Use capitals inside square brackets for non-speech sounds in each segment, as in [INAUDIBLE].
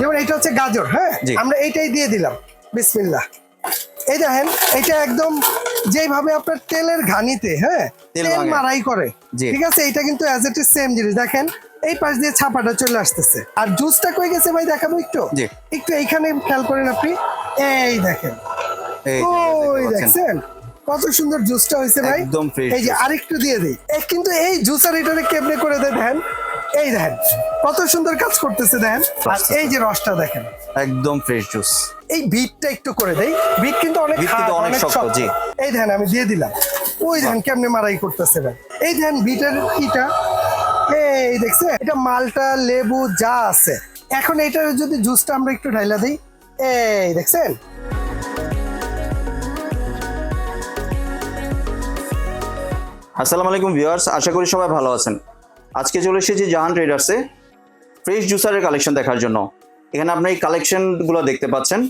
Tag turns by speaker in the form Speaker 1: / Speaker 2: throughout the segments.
Speaker 1: যেমন এটা হচ্ছে গাজর হ্যাঁ? আমরা এইটাই দিয়ে দিলাম। বিসমিল্লাহ। এই দেখেন এটা একদম যেভাবে আপনার তেলের ঘানিতে হ্যাঁ?
Speaker 2: তেল
Speaker 1: মারাই করে। ঠিক আছে? এটা কিন্তু অ্যাজ ইট ইজ সেম জিনিস। দেখেন এই পাশ দিয়ে ছাপাটা চলে আসতেছে। আর জুসটা কই গেছে ভাই? দেখাবো একটু? একটু এইখানে খেয়াল করেন আপনি। এই দেখেন। ওই দেখছেন? কত সুন্দর জুসটা হয়েছে ভাই।
Speaker 2: একদম
Speaker 1: এই যে। আরেকটু দিয়ে দিই। কিন্তু এই জুসার এটারে কেমনে করে দেয় দেখেন এই দেখেন কত সুন্দর কাজ করতেছে দেখেন। আর এই যে রসটা দেখেন।
Speaker 2: একদম ফ্রেশ জুস
Speaker 1: এই বিটটা একটু করে দেই। বিট কিন্তু অনেক
Speaker 2: অনেক শক্ত, জি।
Speaker 1: এই দেখেন আমি দিয়ে দিলাম। ওই দেখেন কেমনে মারাই করতেছে ভাই এই দেখেন বিটের ইটা। এই দেখছে এটা মালটা লেবু যা আছে। এখন এটার যদি জুসটা আমরা একটু ঢাইলা দিই। এই দেখছেন।
Speaker 2: আসসালামু আলাইকুম ভিউয়ার্স আশা করি সবাই ভালো আছেন। আজকে চলে এসেছি জাহান ট্রেডার্সে ফ্রেশ জুসারের কালেকশন দেখার জন্য। এখানে আপনি এই কালেকশনগুলো দেখতে পাচ্ছেন।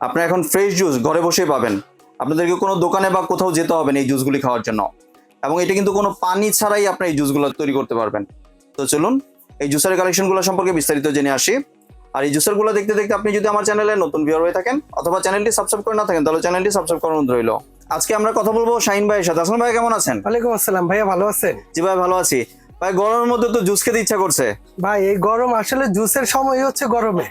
Speaker 2: আপনি এখন ফ্রেশ জুস ঘরে বসেই পাবেন। আপনাদেরকে কোনো দোকানে বা কোথাও যেতে হবে না এই জুসগুলি খাওয়ার জন্য। এবং এটা কিন্তু কোনো পানি ছাড়াই আপনি এই জুসগুলো তৈরি করতে পারবেন। তো চলুন এই জুসারের কালেকশনগুলো সম্পর্কে বিস্তারিত জেনে আসি। আর এই জুসারগুলো দেখতে দেখতে আপনি যদি আমার চ্যানেলে নতুন ভিউয়ার হয়ে থাকেন অথবা চ্যানেলটি সাবস্ক্রাইব করে না থাকেন তাহলে চ্যানেলটি সাবস্ক্রাইব করার অনুরোধ রইল। আজকে আমরা কথা বলব শাহিন ভাইয়ের সাথে। আসলাম ভাই কেমন আছেন?
Speaker 1: ওয়ালাইকুম আসসালাম। ভাইয়া ভালো আছেন?
Speaker 2: জি ভাই ভালো আছি। ভাই গরমের মধ্যে তো জুস খেতে ইচ্ছা করছে।
Speaker 1: ভাই এই গরম আসলে জুসের সময় হচ্ছে গরমে।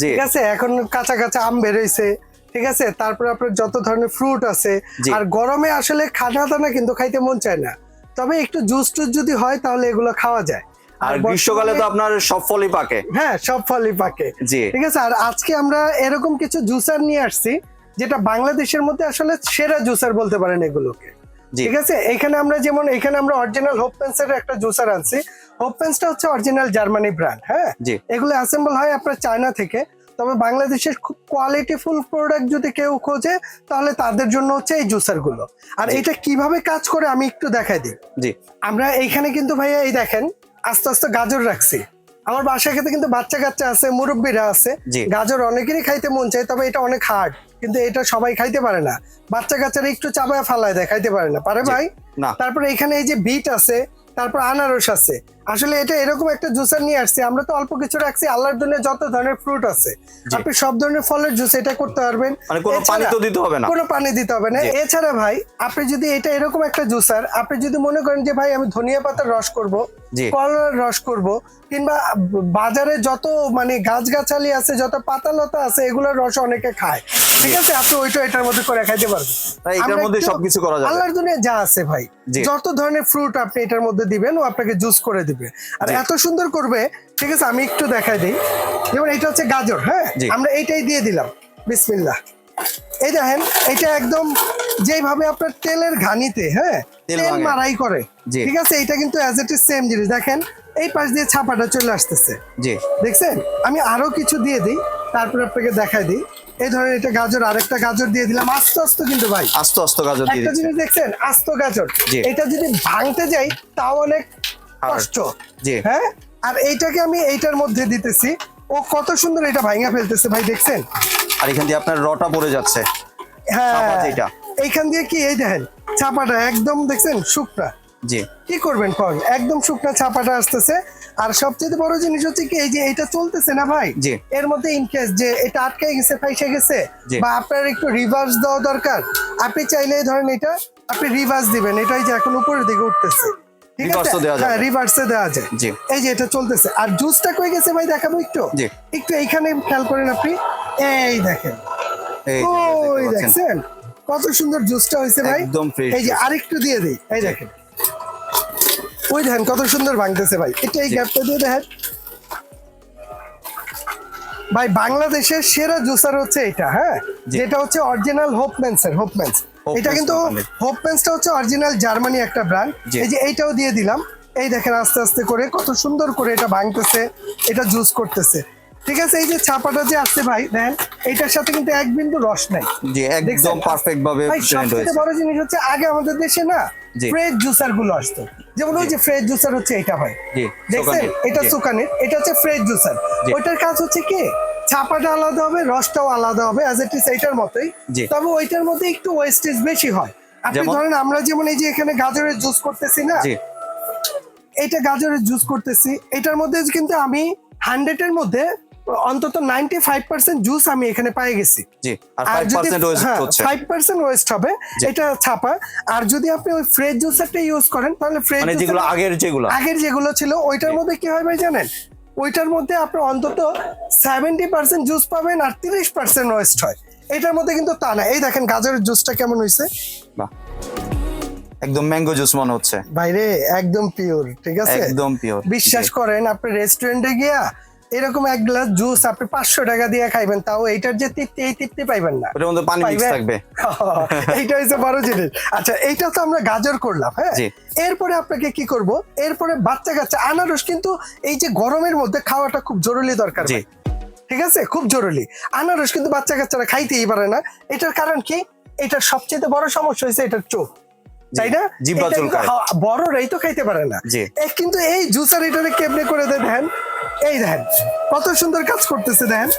Speaker 2: জি।
Speaker 1: ঠিক আছে? এখন কাঁচা কাঁচা আম বেরোইছে ঠিক আছে? তারপরে আপনার যত ধরনের ফ্রুট আছে আর গরমে আসলে খানা দানা কিন্তু খাইতে মন চায় না। তবে একটু জুস টুস যদি হয় তাহলে এগুলো খাওয়া যায়।
Speaker 2: আর গ্রীষ্মকালে তো আপনার সব ফলই পাকে।
Speaker 1: হ্যাঁ সব ফলই পাকে।
Speaker 2: জি।
Speaker 1: ঠিক আছে? আর আজকে আমরা এরকম কিছু জুসার নিয়ে আসছি যেটা বাংলাদেশের মধ্যে আসলে সেরা জুসার বলতে পারেন এগুলোকে। ঠিক আছে? এখানে আমরা যেমন এখানে আমরা অরিজিনাল হোপ পেন্সের একটা জুসার আনছি। হোপ পেন্সটা হচ্ছে অরিজিনাল জার্মানি ব্র্যান্ড হ্যাঁ? এগুলো অ্যাসেম্বল হয় আপনার চায়না থেকে। তবে বাংলাদেশের খুব কোয়ালিটিফুল প্রোডাক্ট যদি কেউ খোঁজে তাহলে তাদের জন্য হচ্ছে এই জুসারগুলো। আর এটা কীভাবে কাজ করে আমি একটু দেখাই দিই।
Speaker 2: জি।
Speaker 1: আমরা এইখানে কিন্তু ভাইয়া এই দেখেন আস্তে আস্তে গাজর রাখছি। আমার বাসায় খেতে কিন্তু বাচ্চা কাচ্চা আছে মুরব্বীরা আছে। গাজর অনেকেরই খাইতে মন চাই তবে এটা অনেক হার্ড কিন্তু এটা সবাই খাইতে পারে না। বাচ্চা কাচ্চারা একটু চাপায় ফালায় দেয় খাইতে পারে না। পারে ভাই?
Speaker 2: তারপর
Speaker 1: তারপরে এখানে এই যে বিট আছে তারপর আনারস আছে। আসলে এটা এরকম একটা জুসার নিয়ে আসছি। আমরা তো অল্প কিছু রাখছি আল্লাহর দুনিয়া যত ধরনের ফ্রুট আছে আপনি সব ধরনের ফলের জুস এটা করতে পারবেন।
Speaker 2: মানে কোনো পানি তো দিতে হবে না।
Speaker 1: কোনো পানি দিতে হবে না। এছাড়া ভাই আপনি যদি এটা এরকম একটা জুসার আপনি যদি মনে করেন যে ভাই আমি ধনিয়া পাতার রস করব কলার রস করব কিংবা বাজারে যত মানে গাছগাছালি আছে যত পাতালতা আছে এগুলোর রস অনেকে খায়। ঠিক আছে? আপনি ওইটা এটার মধ্যে করে খাইতে পারবেন।
Speaker 2: এটার মধ্যে সবকিছু করা যাবে।
Speaker 1: আল্লাহর দুনিয়া যা আছে ভাই যত ধরনের ফ্রুট আপনি এটার মধ্যে দিবেন ও আপনাকে জুস করে দিবে। আর এত সুন্দর করবে ঠিক আছে আমি একটু দেখাই দিই। যেমন এটা হচ্ছে গাজর হ্যাঁ? আমরা এইটাই দিয়ে দিলাম। বিসমিল্লাহ। এই দেখেন এটা একদম যেভাবে আপনার তেলের ঘানিতে হ্যাঁ?
Speaker 2: তেল
Speaker 1: মারাই করে ঠিক আছে? এটা কিন্তু অ্যাজ ইট ইজ সেম জিনিস। দেখেন এই পাশ দিয়ে ছাপাটা চলে আসতেছে।
Speaker 2: জি।
Speaker 1: দেখছেন? আমি আরও কিছু দিয়ে দিই তারপর আপনাকে দেখাই দিই। এই ধরনের এটা গাজর আরেকটা গাজর দিয়ে দিলাম। আস্তে আস্তে কিন্তু ভাই।
Speaker 2: আস্ত আস্ত গাজর দিয়ে
Speaker 1: একটা জিনিস দেখছেন? আস্ত গাজর। এটা যদি ভাঙতে যাই তাও অনেক. কষ্ট।
Speaker 2: জি।
Speaker 1: হ্যাঁ? আর এইটাকে আমি এইটার মধ্যে দিতেছি। ও কত সুন্দর এটা ভাঙা ফেলতেছে ভাই দেখছেন?
Speaker 2: আর এখান দিয়ে আপনার রটা পড়ে যাচ্ছে।
Speaker 1: হ্যাঁ।
Speaker 2: যেটা।
Speaker 1: এইখান দিয়ে কি এই দেখেন ছাপাটা একদম দেখছেন শুকনা।
Speaker 2: জি।
Speaker 1: কি করবেন কন? একদম শুকনা ছাপাটা আসতেছে। আর সবচেয়ে বড় জিনিস হচ্ছে কি এই যে এটা চলতেছে না ভাই?
Speaker 2: জি।
Speaker 1: এর মধ্যে ইনকেস যে এটা আটকে গেছে ফাইসে গেছে বা আপনার একটু রিভার্স দেওয়া দরকার আপনি চাইলে ধরেন এটা আপনি রিভার্স দিবেন। এটাই যে এখন উপরের দিকে উঠতেছে।
Speaker 2: দেওয়া।
Speaker 1: হ্যাঁ রিভার্সে দেওয়া যায়
Speaker 2: জি।
Speaker 1: এই যে এটা চলতেছে। আর জুসটা কই গেছে ভাই? দেখাবো একটু?
Speaker 2: জি।
Speaker 1: একটু এইখানে খেয়াল করেন আপনি। এই দেখেন। ওই দেখছেন? কত সুন্দর জুসটা হয়েছে ভাই।
Speaker 2: একদম
Speaker 1: এই যে আরেকটু দিয়ে দিই। এই দেখেন। ওই দেখেন কত সুন্দর ভাঙতেছে ভাই। এটা এই গ্যাপটা দিয়ে দেখেন। ভাই বাংলাদেশের সেরা জুসার হচ্ছে এটা হ্যাঁ? যেটা হচ্ছে অরিজিনাল হোপম্যান্সের হোপম্যান্স
Speaker 2: Hopmans
Speaker 1: এটা কিন্তু
Speaker 2: company।
Speaker 1: হোপম্যান্সটা হচ্ছে অরিজিনাল জার্মানি একটা ব্র্যান্ড এই যে এইটাও দিয়ে দিলাম। এই দেখেন আস্তে আস্তে করে কত সুন্দর করে এটা ভাঙতেছে এটা জুস করতেছে। ঠিক আছে এই যে ছাপাটা যে আসছে ভাই দেখেন এটার সাথে কিন্তু এক বিন্দু রস নাই।
Speaker 2: জি একদম পারফেক্ট ভাবে প্রেজেন্ট হয়েছে।
Speaker 1: বড় জিনিস হচ্ছে আগে আমাদের দেশে না ফ্রেশ জুসারগুলো আসতো। যেমন ওই যে ফ্রেশ জুসার হচ্ছে এটা ভাই।
Speaker 2: জি
Speaker 1: দেখছেন? এটা সুকানির। এটা হচ্ছে ফ্রেশ জুসার
Speaker 2: জি।
Speaker 1: ওইটার কাজ হচ্ছে কি? ছাপাটা আলাদা হবে রসটাও আলাদা হবে অ্যাজ ইট ইজ এইটার মতোই। তবে ওইটার মধ্যে একটু ওয়েস্টেজ বেশি হয়। আপনি? ধরেন আমরা যেমন এই যে এখানে গাজরের জুস করতেছি না এটা গাজরের জুস করতেছি। এটার মধ্যে কিন্তু আমি হান্ড্রেড এর মধ্যে অন্তত নাইনটি ফাইভ পার্সেন্ট জুস আমি এখানে পাই গেছি।
Speaker 2: আর যদি
Speaker 1: ফাইভ পার্সেন্ট ওয়েস্ট হবে এটা ছাপা। আর যদি আপনি ওই ফ্রেশ জুসারটা ইউজ করেন তাহলে ফ্রেশ
Speaker 2: মানে যেগুলো আগের যেগুলো।
Speaker 1: আগের যেগুলো ছিল ওইটার মধ্যে কি হয় ভাই জানেন? ওইটার মধ্যে আপনি অন্তত সেভেন্টি পার্সেন্ট জুস পাবেন আর তিরিশ পার্সেন্ট ওয়েস্ট হয়। এটার মধ্যে কিন্তু তা না। এই দেখেন গাজরের জুসটা কেমন হয়েছে
Speaker 2: বাহ। একদম ম্যাঙ্গো জুস মনে হচ্ছে।
Speaker 1: বাইরে একদম পিওর ঠিক আছে?
Speaker 2: একদম পিওর
Speaker 1: বিশ্বাস করেন আপনি রেস্টুরেন্টে গিয়া এরকম এক গ্লাস জুস আপনি পাঁচশো টাকা দিয়ে খাইবেন তাও এইটার যে তৃপ্তি এই তৃপ্তি পাইবেন না।
Speaker 2: ওটার মধ্যে পানি মিক্স থাকবে। [LAUGHS]
Speaker 1: এইটা হচ্ছে বড় জিনিস। আচ্ছা এইটা তো আমরা গাজর করলাম হ্যাঁ? এরপরে আপনাকে কি করব? এরপরে বাচ্চা কাচ্চা আনারস কিন্তু এই যে গরমের মধ্যে খাওয়াটা খুব জরুরি দরকার ঠিক আছে? খুব জরুরি। আনারস কিন্তু বাচ্চা কাচ্চারা খাইতেই পারে না। এটার কারণ কি? এটার সবচেয়ে বড় সমস্যা হয়েছে এটার চোখ। তাই না? বড়রাই তো খাইতে পারে না। কিন্তু এই জুসার এটারে কেমনে করে দেয় দেখেন এই দেখেন কত সুন্দর কাজ করতেছে দেখেন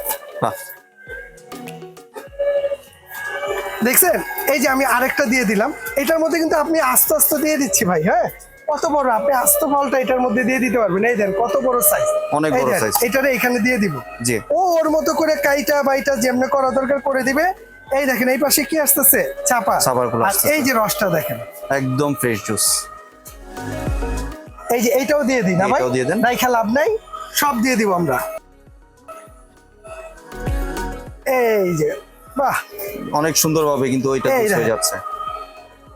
Speaker 1: দেখছেন এই যে আমি আরেকটা দিয়ে দিলাম এটার মধ্যে কিন্তু আপনি আস্তে আস্তে দিয়ে দিচ্ছি ভাই হ্যাঁ? কত বড় আপনি আস্ত ফলটা এটার মধ্যে দিয়ে দিতে পারবেন এই দেন কত বড় সাইজ
Speaker 2: অনেক বড় size।
Speaker 1: এটারে এখানে দিয়ে দিব।
Speaker 2: জি।
Speaker 1: ও ওর মতো করে কাইটা বাইটা যেমনে করা দরকার করে দিবে। এই দেখেন এই পাশে কি আসতেছে? চাপা।
Speaker 2: চাপাগুলো
Speaker 1: আর এই যে রসটা দেখেন।
Speaker 2: একদম ফ্রেশ জুস
Speaker 1: এই যে এইটাও দিয়ে দিন ভাই?
Speaker 2: এটাও দিয়ে দেন।
Speaker 1: নাই লাভ নাই? সব দিয়ে দিব আমরা। এই যে বাহ।
Speaker 2: অনেক সুন্দরভাবে কিন্তু ওইটা
Speaker 1: এই
Speaker 2: হয়ে যাচ্ছে।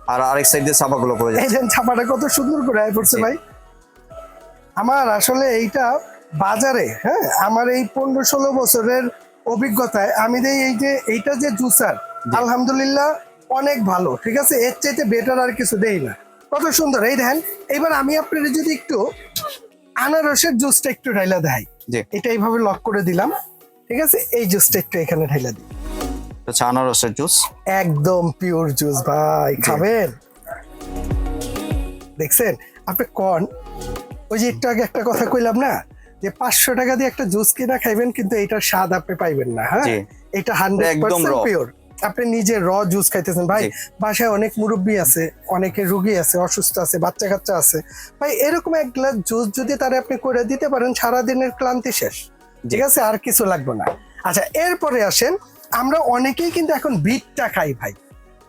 Speaker 2: আর আরেক সাইড দিয়ে চাপাগুলো পড়ে
Speaker 1: এই
Speaker 2: যাচ্ছে।
Speaker 1: যে ছাপাটা কত সুন্দর করে আয় পড়ছে ভাই। আমার আসলে এইটা বাজারে হ্যাঁ আমার এই পনেরো ষোলো বছরের অভিজ্ঞতায় আমি দেই এই যে এইটা যে জুসার আলহামদুলিল্লাহ অনেক ভালো ঠিক আছে? এর চাইতে বেটার আর কিছু দেই না। কত সুন্দর এই দেখেন। এবার আমি আপনার যদি একটু আনারসের জুসটা একটু ঢাইলা দেয়। এটা এইভাবে লক করে দিলাম। ঠিক আছে? এই জুসটা একটু এখানে ঢাইলা দিই।
Speaker 2: হচ্ছে আনারসের জুস।
Speaker 1: একদম পিওর জুস ভাই। খাবেন? দেখছেন? আপনি কন ওই যে একটু আগে একটা কথা কইলাম না? যে পাঁচশো টাকা দিয়ে একটা জুস কিনা খাইবেন কিন্তু এটার স্বাদ আপনি পাইবেন না হ্যাঁ? এটা হান্ড্রেড পার্সেন্ট পিওর আপনি নিজে র জুস খাইতেছেন। ভাই বাসায় অনেক মুরব্বী আছে অনেকে রুগী আছে অসুস্থ আছে বাচ্চা কাচ্চা আছে। ভাই এরকম এক গ্লাস জুস যদি তারে আপনি করে দিতে পারেন সারাদিনের ক্লান্তি শেষ। ঠিক আছে? আর কিছু লাগবে না। আচ্ছা এরপরে আসেন আমরা অনেকেই কিন্তু এখন বিটটা খাই ভাই।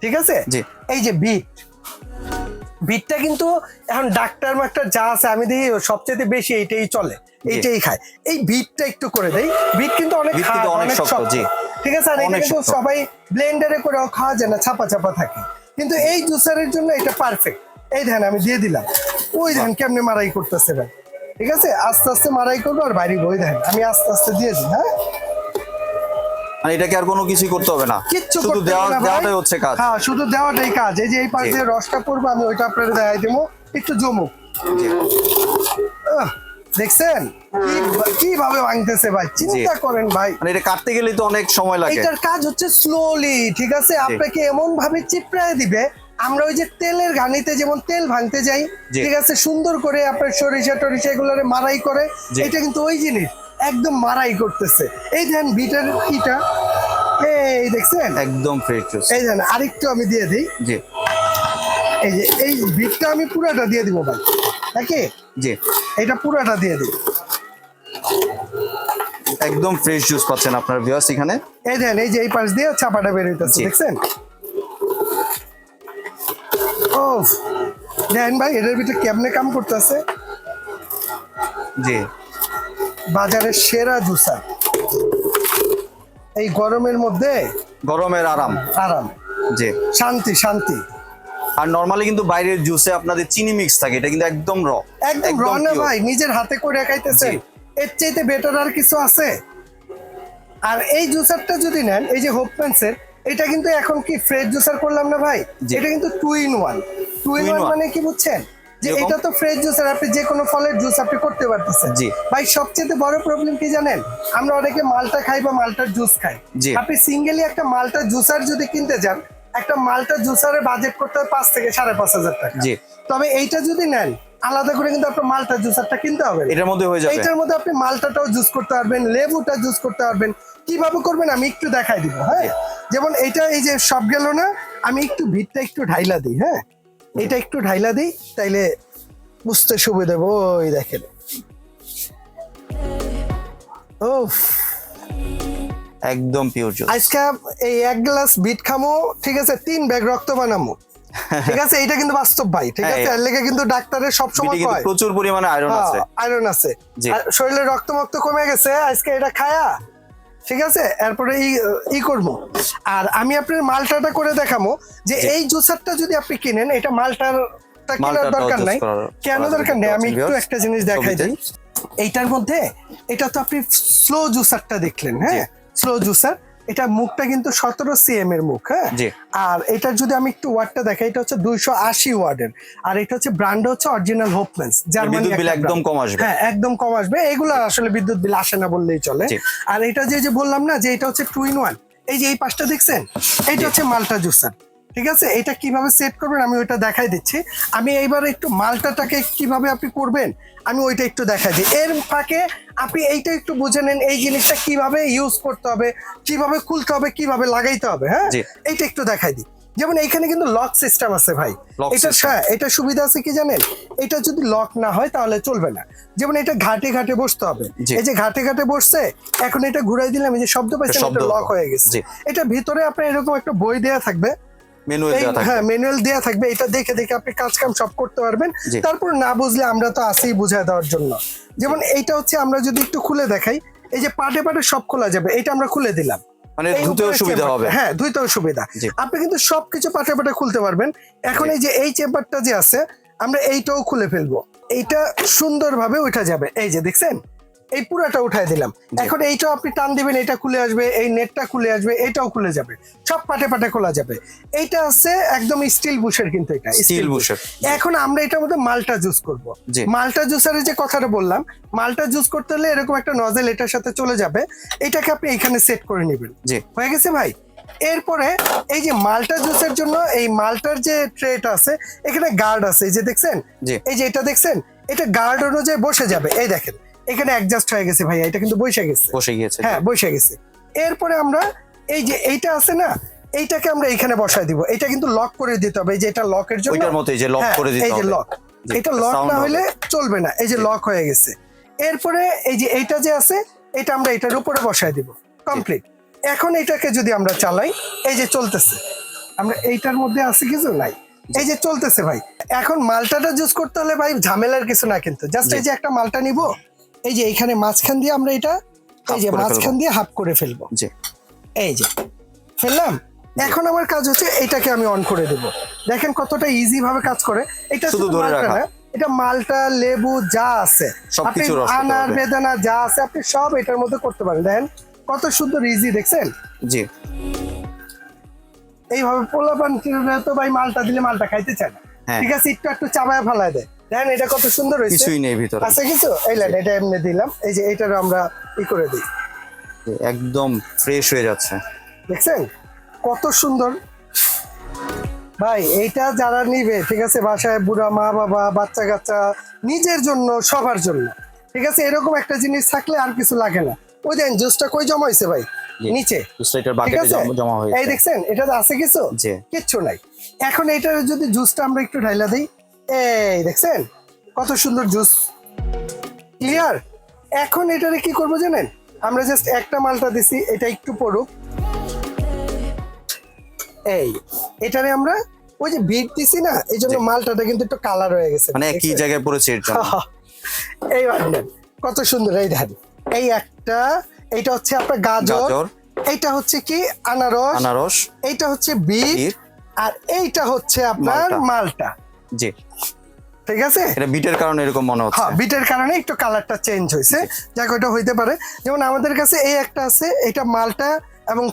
Speaker 1: ঠিক আছে? এই যে বিট। বিটটা কিন্তু এখন ডাক্তার মাক্তার যা আছে আমি দেখি সবচেয়ে বেশি এইটাই চলে। এইটাই খায়। এই বিটটা একটু করে দেয় বিট কিন্তু অনেক
Speaker 2: অনেক শক্ত,
Speaker 1: শক্ত।
Speaker 2: জি।
Speaker 1: ঠিক আছে? আর এটা কিন্তু সবাই ব্লেন্ডারে করেও খাওয়া যায় না ছাপা ছাপা থাকে। কিন্তু এই জুসারের জন্য এটা পারফেক্ট এই ধ্যান আমি দিয়ে দিলাম। ওই ধ্যান কেমনে মারাই করতেছে ভাই? ঠিক আছে? আস্তে আস্তে মারাই করব আর বাইরে বই দেখেন আমি আস্তে আস্তে দিয়ে দিই হ্যাঁ?
Speaker 2: মানে এটাকে আর কোনো কিছুই করতে হবে না।
Speaker 1: কিচ্ছু
Speaker 2: শুধু দেওয়া। দেওয়াটাই হচ্ছে কাজ।
Speaker 1: হ্যাঁ শুধু দেওয়াটাই কাজ। এই যে এই পাশ দিয়ে রসটা পড়ব আমি ওইটা আপনার দেখাই দেবো। একটু জমুক। দেখছেন? কি- কীভাবে ভাঙতেছে ভাই? চিন্তা করেন ভাই।
Speaker 2: মানে এটা কাটতে গেলে তো অনেক সময় লাগে।
Speaker 1: এটার কাজ হচ্ছে স্লোলি ঠিক আছে? আপনাকে এমন ভাবে চিপড়ায় দিবে? আমরা ওই যে তেলের ঘানিতে যেমন তেল ভাঙতে যাই ঠিক আছে? সুন্দর করে আপনার সরিষা টরিষা এগুলোরে মারাই করে এটা কিন্তু ওই জিনিস একদম মারাই করতেছে। এই দেন বিটার ইটা এই দেখছেন?
Speaker 2: একদম ফ্রেশ
Speaker 1: এই দেন আরেকটু আমি দিয়ে দিই।
Speaker 2: জি।
Speaker 1: এই যে এই বিটটা আমি পুরাটা দিয়ে দিব ভাই। নাকি?
Speaker 2: জি।
Speaker 1: এটা পুরাটা দিয়ে দিই।
Speaker 2: একদম ফ্রেশ জুস পাচ্ছেন আপনার ভিউয়ার্স এখানে।
Speaker 1: এই দেন এই যে এই পাশ দিয়ে চাপাটা বের হইতেছে। দেখছেন? ও দেন ভাই এটার ভিতরে কেমনে কাম করতেছে?
Speaker 2: জি।
Speaker 1: বাজারের সেরা জুসার এই গরমের মধ্যে
Speaker 2: গরমের আরাম।
Speaker 1: আরাম।
Speaker 2: জি।
Speaker 1: শান্তি শান্তি।
Speaker 2: আর নরমালি কিন্তু বাইরের জুসে আপনাদের চিনি মিক্স থাকে এটা কিন্তু একদম র
Speaker 1: একদম রনা
Speaker 2: pure।
Speaker 1: ভাই নিজের হাতে করে খাইতেছেন।
Speaker 2: জি।
Speaker 1: এর চাইতে বেটার আর কিছু আছে? আর এই জুসারটা যদি নেন এই যে হোপমেন্সের এটা কিন্তু এখন কি ফ্রেশ জুসার করলাম না ভাই। এটা কিন্তু two in one two in one মানে কি বুঝছেন? যে এটা তো ফ্রেশ জুসার আপনি যে কোনো ফলের জুস আপনি করতে পারতেছেন।
Speaker 2: জি।
Speaker 1: ভাই সবচেয়ে বড় প্রবলেম কি জানেন? আমরা অনেকে মালটা খাই বা মালটার জুস খাই। আপনি সিঙ্গেলি একটা মালটা জুসার যদি কিনতে যান একটা মালটা জুসারের বাজেট করতে হয় পাঁচ থেকে সাড়ে পাঁচ হাজার টাকা।
Speaker 2: জি।
Speaker 1: তবে এইটা যদি নেন আলাদা করে কিন্তু আপনার মালটা জুসারটা কিনতে হবে।
Speaker 2: এটার মধ্যে হয়ে যাবে।
Speaker 1: এইটার মধ্যে আপনি মালটাটাও জুস করতে পারবেন লেবুটা জুস করতে পারবেন। কীভাবে করবেন আমি একটু দেখাই দিব হ্যাঁ? যেমন এইটা এই যে সব গেল না আমি একটু ভিড়টা একটু ঢাইলা দিই হ্যাঁ? এটা একটু ঢাইলা দিই তাইলে বুঝতে সুবিধা ওই দেখেন। ও
Speaker 2: একদম পিওর জুস
Speaker 1: আজকে এই এক গ্লাস বিট খামো ঠিক আছে তিন ব্যাগ রক্ত বানামো। ঠিক আছে এটা কিন্তু বাস্তব ভাই ঠিক আছে
Speaker 2: হ্যাঁ।
Speaker 1: এর লেগে কিন্তু ডাক্তারের সব সময় কয়।
Speaker 2: প্রচুর পরিমাণে আয়রন আছে।
Speaker 1: আয়রন আছে। আর শরীরে রক্ত মক্ত কমে গেছে আজকে এটা খায়া ঠিক আছে এরপরে ই ই করব। আর আমি আপনার মালটাটা করে দেখাবো যে এই জুসারটা যদি আপনি কিনেন এটা মালটার কেনার দরকার নাই। কেন দরকার নেই? আমি একটু একটা জিনিস দেখাই। দিই। এইটার মধ্যে এটা তো আপনি স্লো জুসারটা দেখলেন হ্যাঁ? স্লো জুসার এটা মুখটা কিন্তু সতেরো সিএম এর মুখ হ্যাঁ? আর এটা যদি আমি একটু ওয়ার্ডটা দেখাই এটা হচ্ছে দুইশো আশি ওয়ার্ডের। আর এটা হচ্ছে ব্র্যান্ড হচ্ছে অরিজিনাল হোপমেন্স জার্মানি
Speaker 2: একদম কম আসবে।
Speaker 1: হ্যাঁ একদম কম আসবে। এগুলো আসলে বিদ্যুৎ বিল আসে না বললেই চলে। আর এটা যে যে বললাম না যে এটা হচ্ছে টু ইন ওয়ান এই যে এই পাশটা দেখছেন? এইটা হচ্ছে মালটা জুসার ঠিক আছে? এটা কীভাবে সেট করবেন আমি ওইটা দেখাই দিচ্ছি। আমি এইবার একটু মালটাটাকে কীভাবে আপনি করবেন আমি ওইটা একটু দেখাই দিই। এর ফাঁকে আপনি এইটা একটু বুঝে নেন এই জিনিসটা কীভাবে ইউজ করতে হবে কীভাবে খুলতে হবে কীভাবে লাগাইতে হবে হ্যাঁ? এইটা একটু দেখাই দিই। যেমন এইখানে কিন্তু লক সিস্টেম আছে ভাই। এটা হ্যাঁ এটা সুবিধা আছে কি জানেন? এটা যদি লক না হয় তাহলে চলবে না। যেমন এটা ঘাটে ঘাটে বসতে হবে। এই যে ঘাটে ঘাটে বসছে এখন এটা ঘুরাই দিলাম এই যে শব্দ পাইছেন এটা লক হয়ে গেছে। এটা ভিতরে আপনার এরকম একটা বই দেয়া থাকবে
Speaker 2: মেনু দেওয়া
Speaker 1: হ্যাঁ ম্যানুয়াল দেয়া থাকবে। এটা দেখে দেখে আপনি কাজ কাম সব করতে পারবেন। তারপর না বুঝলে আমরা তো আসেই বুঝায় দেওয়ার জন্য। যেমন এইটা হচ্ছে আমরা যদি একটু খুলে দেখাই এই যে পাটে পাটে সব খোলা যাবে এটা আমরা খুলে দিলাম।
Speaker 2: মানে ধুতেও সুবিধা হবে।
Speaker 1: হ্যাঁ ধুইতেও সুবিধা। আপনি কিন্তু সবকিছু পাটে পাটে খুলতে পারবেন। এখন এই যে এই চেম্বারটা যে আছে আমরা এইটাও খুলে ফেলব। এইটা সুন্দরভাবে উঠা যাবে। এই যে দেখছেন? এই পুরাটা উঠাই দিলাম। এখন এইটাও আপনি টান দিবেন এটা খুলে আসবে এই নেটটা খুলে আসবে এটাও খুলে যাবে। সব পাটে পাটে খোলা যাবে। এইটা আছে একদম স্টিল বুশের কিন্তু এটা
Speaker 2: স্টিল বুশের
Speaker 1: এখন আমরা এটার মধ্যে মালটা জুস করব। মালটা জুসারের যে কথাটা বললাম মালটা জুস করতে হলে এরকম একটা নজেল এটার সাথে চলে যাবে। এটাকে আপনি এখানে সেট করে নেবেন।
Speaker 2: জি।
Speaker 1: হয়ে গেছে ভাই? এরপরে এই যে মালটা জুসের জন্য এই মালটার যে ট্রেটা আছে এখানে গার্ড আছে এই যে দেখছেন? এই যে এটা দেখছেন? এটা গার্ড অনুযায়ী বসে যাবে। এই দেখেন এখানে অ্যাডজাস্ট হয়ে গেছে ভাইয়া এটা কিন্তু বসে গেছে।
Speaker 2: বসে গিয়েছে
Speaker 1: হ্যাঁ বসে গেছে। এরপরে আমরা এই যে এইটা আছে না এইটাকে আমরা এখানে বসায় দিব। এটা কিন্তু লক করে দিতে হবে এই যে এটা লকের জন্য
Speaker 2: ওইটার মতোই যে লক
Speaker 1: হ্যাঁ,
Speaker 2: করে দিতে হবে
Speaker 1: এই যে লক এটা লক না হলে চলবে না এই যে লক হয়ে গেছে। এরপরে এই যে এইটা যে আছে এটা আমরা এটার উপরে বসায় দিব কমপ্লিট এখন এটাকে যদি আমরা চালাই এই যে চলতেছে। আমরা এইটার মধ্যে আছে কিছু নাই? এই যে চলতেছে ভাই। এখন মালটাটা জুস করতে হলে ভাই ঝামেলার কিছু না কিন্তু। জাস্ট এই যে একটা মালটা নিব এই যে এখানে মাঝখান দিয়ে আমরা এটা এই যে মাঝখান দিয়ে হাফ করে ফেলব।
Speaker 2: জি।
Speaker 1: এই যে ফেললাম? এখন আমার কাজ হচ্ছে এটাকে আমি অন করে দেব। দেখেন কতটা ইজি ভাবে কাজ করে। এটা
Speaker 2: শুধু ধরে
Speaker 1: মালটা
Speaker 2: রাখা।
Speaker 1: এটা মালটা লেবু যা আছে।
Speaker 2: সবকিছু
Speaker 1: আপনি
Speaker 2: রস
Speaker 1: আনার। বেদানা যা আছে আপনি সব এটার মধ্যে করতে পারেন। দেখেন কত সুন্দর ইজি দেখছেন?
Speaker 2: জি।
Speaker 1: এইভাবে পোলা পান তো ভাই মালটা দিলে মালটা খাইতে চায় না।
Speaker 2: হ্যাঁ।
Speaker 1: ঠিক আছে একটু একটু চাবায় ফেলায় দেয়। দেখেন এটা কত সুন্দর হয়েছে।
Speaker 2: কিছুই নেই ভিতরে।
Speaker 1: আছে কিছু? এই লাইন এটা এমনি দিলাম। এই যে এটার আমরা ই করে দিই।
Speaker 2: একদম ফ্রেশ হয়ে যাচ্ছে।
Speaker 1: দেখছেন? কত সুন্দর। ভাই এইটা যারা নিবে ঠিক আছে বাসায় বুড়া মা বাবা বাচ্চা কাচ্চা নিজের জন্য সবার জন্য। ঠিক আছে এরকম একটা জিনিস থাকলে আর কিছু লাগে না। ওই দেন জুসটা কই জমা হয়েছে ভাই? নিচে। এই দেখছেন এটা আছে কিছু? কিচ্ছু নাই। এখন এটার যদি জুসটা আমরা একটু ঢাইলা দিই। এই দেখছেন? কত সুন্দর জুস। ক্লিয়ার এখন এটারে কি করব জানেন? আমরা জাস্ট একটা মালটা দিছি এটা একটু পড়ুক। এই এটারে আমরা ওই যে বিট দিছি না এই জন্য মালটাটা কিন্তু একটু কালার হয়ে গেছে।
Speaker 2: মানে একই জায়গায় পড়েছে জন্য। [LAUGHS]
Speaker 1: এই দেখেন কত সুন্দর এই ধান। এই একটা এইটা হচ্ছে আপনার গাজর। এইটা হচ্ছে কি? আনারস।
Speaker 2: আনারস।
Speaker 1: এইটা হচ্ছে বিট আর এইটা হচ্ছে আপনার
Speaker 2: মালটা। জি।
Speaker 1: ঠিক আছে?
Speaker 2: এটা বিটের কারণে এরকম মনে হচ্ছে।
Speaker 1: হ্যাঁ বিটের কারণে একটু কালারটা চেঞ্জ হয়েছে। যাক ওটা হইতে পারে। যেমন আমাদের কাছে এই একটা আছে এটা মালটা এবং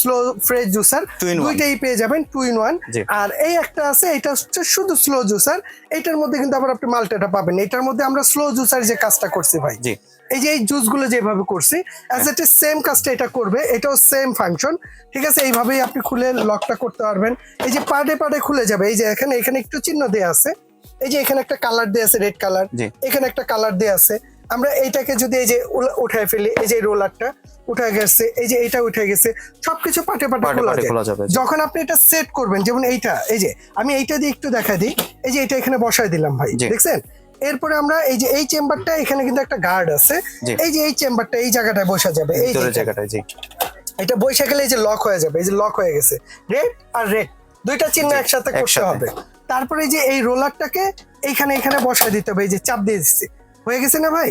Speaker 1: স্লো ফ্রেশ জুসার. দুইটাই পেয়ে যাবেন টু ইন ওয়ান। আর এই একটা আছে এটা হচ্ছে শুধু স্লো জুসার এটার মধ্যে কিন্তু আবার আপনি মালটাটা পাবেন। এটার মধ্যে আমরা স্লো জুসার যে কাজটা করছি ভাই।
Speaker 2: জি।
Speaker 1: এই যে এই জুসগুলো যেভাবে করছি অ্যাজ ইট সেম কাজটা এটা করবে এটাও সেম ফাংশন ঠিক আছে? এইভাবেই আপনি খুলে লকটা করতে পারবেন। এই যে পাড়ে পাড়ে খুলে যাবে। এই যে এখানে এখানে একটু চিহ্ন দেওয়া আছে। এই যে এখানে একটা কালার দেওয়া আছে রেড কালার এখানে একটা কালার দেওয়া আছে। আমরা এইটাকে যদি এই যে উঠায় ফেলি এই যে রোলারটা উঠে গেছে এই যে এটা উঠে গেছে সবকিছু পাটে পাটে খোলা
Speaker 2: যাবে
Speaker 1: যখন আপনি এটা সেট করবেন যেমন এইটা এই যে আমি এইটা দিয়ে একটু দেখা দিই। এই যে এটা এখানে বসায় দিলাম ভাই। দেখছেন? এরপরে আমরা এই যে এই চেম্বারটা এখানে কিন্তু একটা গার্ড আছে। এই যে এই চেম্বারটা এই জায়গাটায় বসা যাবে। এই যে
Speaker 2: জায়গাটায় জি।
Speaker 1: এটা বৈশাখ গেলে এই যে লক হয়ে যাবে। এই যে লক হয়ে গেছে। রেড আর রেড দুইটা চিহ্ন একসাথে করতে হবে। তারপরে এই যে এই রোলারটাকে এইখানে এখানে বসায় দিতে হবে। এই যে চাপ দিয়ে দিচ্ছি। হয়ে গেছে না ভাই?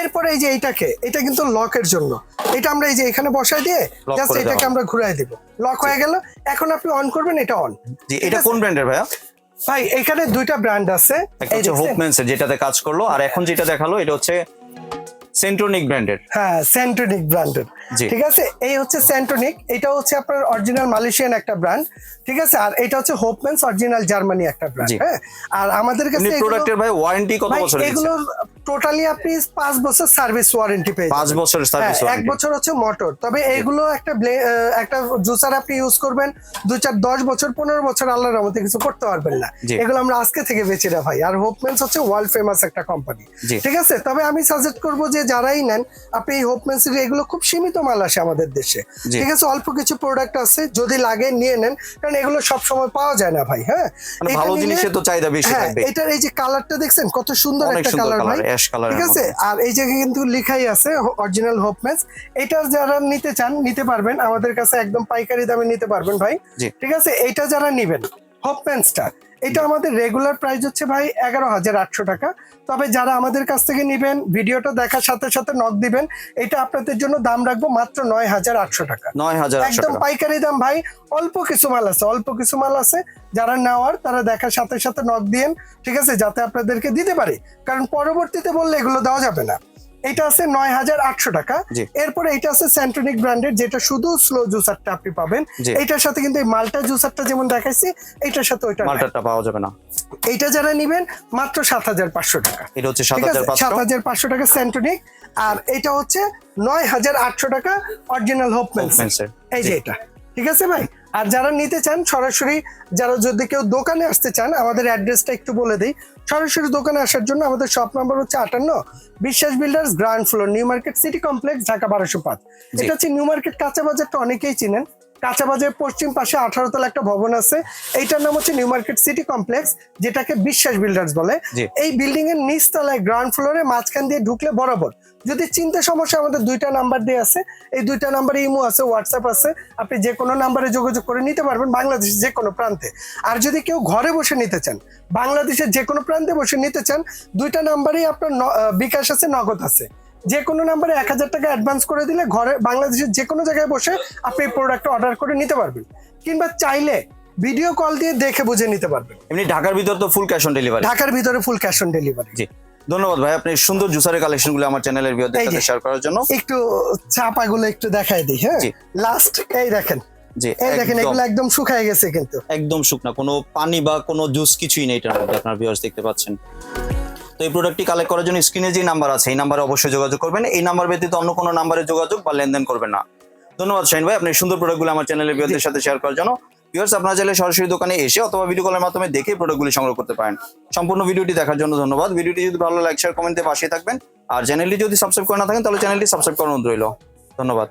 Speaker 1: এরপরে এই যে এইটাকে এটা কিন্তু লকের জন্য। এটা আমরা এই যে এখানে বসায় দিয়ে জাস্ট এটাকে আমরা ঘুরাই দিব। লক হয়ে গেল। এখন আপনি অন করবেন এটা অন
Speaker 2: এটা কোন ব্র্যান্ডের ভাইয়া?
Speaker 1: ভাই এখানে দুইটা ব্র্যান্ড আছে।
Speaker 2: একটা
Speaker 1: এই
Speaker 2: হচ্ছে হোপম্যানস যেটাতে কাজ করল আর এখন যেটা দেখাল এটা হচ্ছে সেন্ট্রোনিক ব্র্যান্ডের
Speaker 1: হ্যাঁ সেন্ট্রোনিক ব্র্যান্ডের ঠিক আছে? এই হচ্ছে সেন্ট্রোনিক এটা হচ্ছে আপনার অরিজিনাল মালয়েশিয়ান একটা ব্র্যান্ড ঠিক আছে? আর এটা হচ্ছে হোপমেন্স অরিজিনাল জার্মানি একটা ব্র্যান্ড হ্যাঁ? আর আমাদের কাছে
Speaker 2: প্রোডাক্টের ভাই ওয়ারেন্টি কত বছর
Speaker 1: এগুলো টোটালি আপনি পাঁচ বছর সার্ভিস ওয়ারেন্টি পেয়ে
Speaker 2: পাঁচ
Speaker 1: যাবেন।
Speaker 2: বছরের
Speaker 1: হ্যাঁ,
Speaker 2: সার্ভিস
Speaker 1: এক বছর হচ্ছে মোটর তবে এগুলো একটা একটা জুসার আপনি ইউজ করবেন দু চার দশ বছর পনেরো বছর আল্লাহর রহমতে কিছু করতে পারবেন না। এগুলো আমরা আজকে থেকে বেচি না ভাই। আর হোপমেন্স হচ্ছে ওয়ার্ল্ড ফেমাস একটা কোম্পানি ঠিক আছে? তবে আমি সাজেস্ট করব যে যারাই নেন আপনি এই হোপমেন্স এগুলো খুব সীমিত মাল আসে আমাদের দেশে। ঠিক আছে? অল্প কিছু প্রোডাক্ট আছে যদি লাগে নিয়ে নেন কারণ এগুলো সব সময় পাওয়া যায় না ভাই হ্যাঁ?
Speaker 2: মানে ভালো জিনিসের তো চাহিদা বেশি
Speaker 1: হ্যাঁ
Speaker 2: থাকবে।
Speaker 1: এটার এই যে কালারটা দেখছেন কত সুন্দর একটা কালার ভাই।
Speaker 2: অ্যাশ কালার
Speaker 1: ঠিক আছে? আর এই জায়গায় কিন্তু লেখাই আছে অরিজিনাল হোপ ম্যাচ এটা যারা নিতে চান নিতে পারবেন। আমাদের কাছে একদম পাইকারি দামে নিতে পারবেন ভাই। ঠিক আছে? এটা যারা নিবেন হোপমেন্সটা এটা আমাদের রেগুলার প্রাইস হচ্ছে ভাই এগারো হাজার আটশো টাকা। তবে যারা আমাদের কাছ থেকে নিবেন ভিডিওটা দেখার সাথে সাথে নক দিবেন এটা আপনাদের জন্য দাম রাখব মাত্র নয় হাজার আটশো টাকা।
Speaker 2: নয় হাজার
Speaker 1: একদম পাইকারি দাম ভাই অল্প কিছু মাল আছে অল্প কিছু মাল আছে। যারা নেওয়ার তারা দেখার সাথে সাথে নক দিয়েন ঠিক আছে? যাতে আপনাদেরকে দিতে পারি। কারণ পরবর্তীতে বললে এগুলো দেওয়া যাবে না। এটা আছে নয় হাজার আটশো টাকা। এরপরে এটা আছে সেন্ট্রনিক ব্র্যান্ডের যেটা শুধু স্লো জুসারটা আপনি পাবেন। এটার সাথে কিন্তু এই মালটা জুসারটা যেমন দেখাইছি এটার সাথে ওইটা নাই।
Speaker 2: মালটারটা পাওয়া যাবে না।
Speaker 1: এটা যারা নিবেন মাত্র সাত হাজার পাঁচশো টাকা।
Speaker 2: এটা হচ্ছে সাত হাজার
Speaker 1: সাত
Speaker 2: পাঁচশো
Speaker 1: হাজার পাঁচশো টাকা সেন্টনিক আর এটা হচ্ছে নয় হাজার আটশো টাকা অরিজিনাল হোপ এই যে এটা। ঠিক আছে ভাই? আর যারা নিতে চান সরাসরি যারা যদি কেউ দোকানে আসতে চান আমাদের অ্যাড্রেসটা একটু বলে দিই। সরাসরি দোকানে আসার জন্য আমাদের শপ নাম্বার হচ্ছে আটান্ন Biswas builders ground floor New Market City Complex Dhaka বারোশো পাঁচ। এটা হচ্ছে নিউ মার্কেট কাঁচা বাজারটা অনেকেই চিনেন। কাঁচা বাজার পশ্চিম পাশে আঠারো তলা একটা ভবন আছে। এইটার নাম হচ্ছে নিউ মার্কেট সিটি কমপ্লেক্স যেটাকে বিশ্বাস বিল্ডার্স বলে। এই বিল্ডিং এর নিচ তলায় গ্রাউন্ড ফ্লোরে মাঝখান দিয়ে ঢুকলে বরাবর যদি চিনতে সমস্যা আমাদের দুইটা নাম্বার দিয়ে আছে এই দুইটা নাম্বারে ইমো আছে হোয়াটসঅ্যাপ আছে আপনি যে কোনো নাম্বারে যোগাযোগ করে নিতে পারবেন বাংলাদেশের যে কোনো প্রান্তে। আর যদি কেউ ঘরে বসে নিতে চান বাংলাদেশের যে কোনো প্রান্তে বসে নিতে চান দুইটা নাম্বারেই আপনার বিকাশ আছে নগদ আছে। যে কোনো নাম্বারে এক হাজার টাকা অ্যাডভান্স করে দিলে ঘরে বাংলাদেশের যে কোনো জায়গায় বসে আপনি এই প্রোডাক্ট অর্ডার করে নিতে পারবেন। কিংবা চাইলে ভিডিও কল দিয়ে দেখে বুঝে নিতে পারবেন।
Speaker 2: এমনি ঢাকার ভিতর তো ফুল ক্যাশ অন ডেলিভারি
Speaker 1: ঢাকার ভিতরে ফুল ক্যাশ অন ডেলিভারি
Speaker 2: জি। ধন্যবাদ ভাই আপনি সুন্দর জুসারের কালেকশনগুলো আমার চ্যানেলের সাথে শেয়ার করার জন্য।
Speaker 1: একটু চাপাগুলো একটু দেখাই দিই হ্যাঁ? লাস্ট এই দেখেন।
Speaker 2: জি
Speaker 1: এই দেখেন এগুলো একদম শুকায় গেছে কিন্তু।
Speaker 2: একদম শুকনা কোনো পানি বা কোনো জুস কিছুই নেই এটার মধ্যে আপনার ভিউয়ার্স দেখতে পাচ্ছেন। তো এই প্রোডাক্টটি কালেক্ট করার জন্য স্ক্রিনে যে নাম্বার আছে এই নাম্বারে অবশ্যই যোগাযোগ করবেন। এই নাম্বার ব্যতীত অন্য কোনো নাম্বারে যোগাযোগ বা লেনদেন করবেন না। ধন্যবাদ শাহিন ভাই আপনি সুন্দর প্রোডাক্টগুলো আমার চ্যানেলের ভিউয়ারদের সাথে শেয়ার করার জন্য। ভিউয়ার্স আপনারা চাইলে সরাসরি দোকানে এসে অথবা ভিডিও কলের মাধ্যমে দেখে প্রোডাক্টগুলি সংগ্রহ করতে পারেন। সম্পূর্ণ ভিডিওটি দেখার জন্য ধন্যবাদ। ভিডিওটি যদি ভালো লাগে শেয়ার কমেন্টে পাশে থাকবেন। আর চ্যানেলটি যদি সাবস্ক্রাইব করে না থাকেন, তাহলে চ্যানেলটি সাবস্ক্রাইব করার অনুরোধ রইল। ধন্যবাদ।